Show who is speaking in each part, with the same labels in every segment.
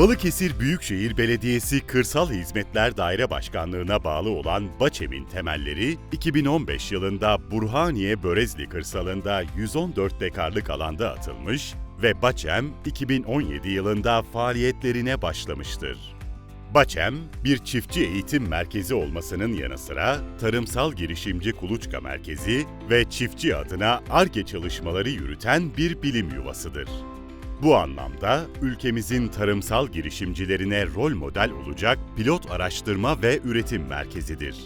Speaker 1: Balıkesir Büyükşehir Belediyesi Kırsal Hizmetler Daire Başkanlığı'na bağlı olan Baçem'in temelleri 2015 yılında Burhaniye Börezli kırsalında 114 dekarlık alanda atılmış ve Baçem 2017 yılında faaliyetlerine başlamıştır. Baçem, bir çiftçi eğitim merkezi olmasının yanı sıra tarımsal girişimci kuluçka merkezi ve çiftçi adına ARGE çalışmaları yürüten bir bilim yuvasıdır. Bu anlamda ülkemizin tarımsal girişimcilerine rol model olacak pilot araştırma ve üretim merkezidir.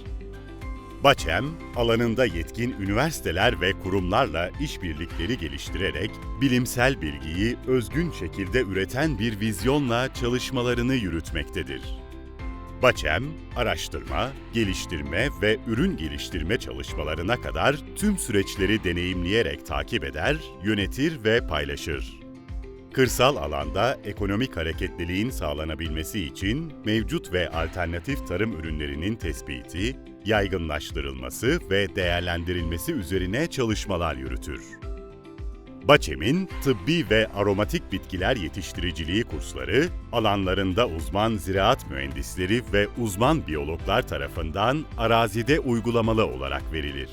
Speaker 1: Baçem, alanında yetkin üniversiteler ve kurumlarla işbirlikleri geliştirerek bilimsel bilgiyi özgün şekilde üreten bir vizyonla çalışmalarını yürütmektedir. Baçem, araştırma, geliştirme ve ürün geliştirme çalışmalarına kadar tüm süreçleri deneyimleyerek takip eder, yönetir ve paylaşır. Kırsal alanda ekonomik hareketliliğin sağlanabilmesi için mevcut ve alternatif tarım ürünlerinin tespiti, yaygınlaştırılması ve değerlendirilmesi üzerine çalışmalar yürütür. Baçem'in tıbbi ve aromatik bitkiler yetiştiriciliği kursları, alanlarında uzman ziraat mühendisleri ve uzman biyologlar tarafından arazide uygulamalı olarak verilir.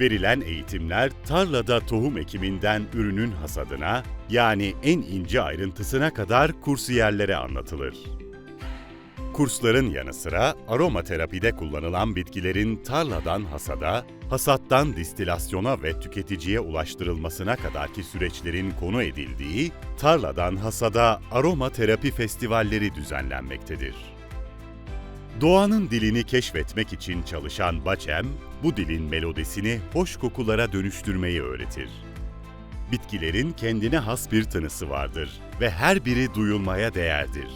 Speaker 1: Verilen eğitimler tarlada tohum ekiminden ürünün hasadına, yani en ince ayrıntısına kadar kursiyerlere anlatılır. Kursların yanı sıra aromaterapide kullanılan bitkilerin tarladan hasada, hasattan distilasyona ve tüketiciye ulaştırılmasına kadarki süreçlerin konu edildiği tarladan hasada aromaterapi festivalleri düzenlenmektedir. Doğanın dilini keşfetmek için çalışan Baçem, bu dilin melodisini hoş kokulara dönüştürmeyi öğretir. Bitkilerin kendine has bir tınısı vardır ve her biri duyulmaya değerdir.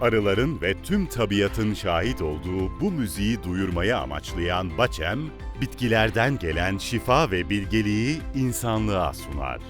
Speaker 1: Arıların ve tüm tabiatın şahit olduğu bu müziği duyurmaya amaçlayan Baçem, bitkilerden gelen şifa ve bilgeliği insanlığa sunar.